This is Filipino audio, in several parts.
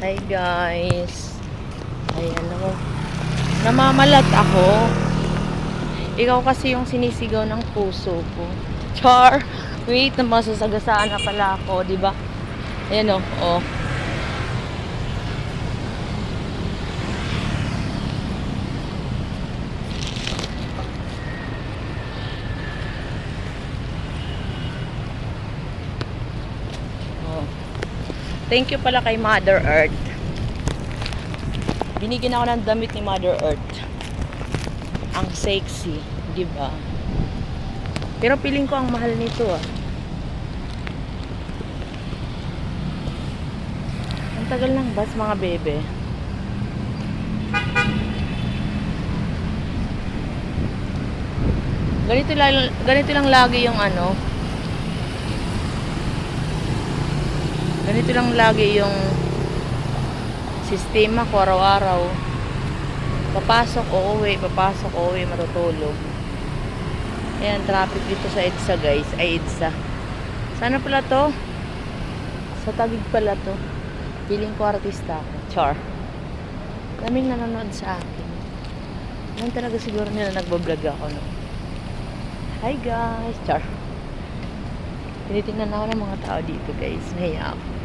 Hi guys. Ayan ako. Namamalat ako. Ikaw kasi yung sinisigaw ng puso ko. Char! Wait, namasasagasaan na pala ako, di ba? Ayan o, oh. Oh. Thank you pala kay Mother Earth. Binigyan ako ng damit ni Mother Earth. Ang sexy, di ba? Pero piling ko ang mahal nito ah. Ang tagal ng bus mga bebe. Ganito lang, ganito lang lagi yung ano. Ganito lang lagi yung sistema ko araw-araw. Papasok, uuwi, papasok, uuwi, matutulog. Ayan, traffic dito sa EDSA guys. Ay, EDSA. Sana pala to? Sa tagig pala to. Feeling ko artista ako. Char. Daming nanonood sa akin. Yan talaga siguro nila nagbablog ako, no? Hi guys! Char. Tinitingnan ako ng mga tao dito guys. Nahiya ako.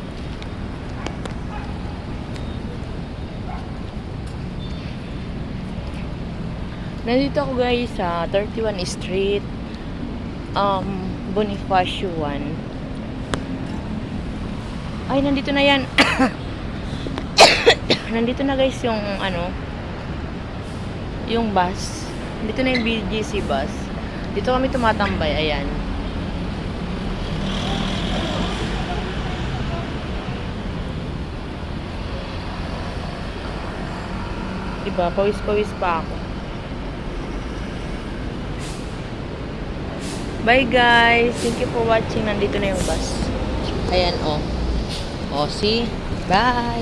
Nandito ako guys sa 31 Street um, Bonifacio 1 Ay, nandito na yan. Nandito na guys yung ano yung bus. Nandito na yung BGC bus. Dito kami tumatambay, ayan. Diba, pawis-pawis pa ako Bye guys. Thank you for watching. Nandito na yung bus. Ayan oh. Oh, see? Bye.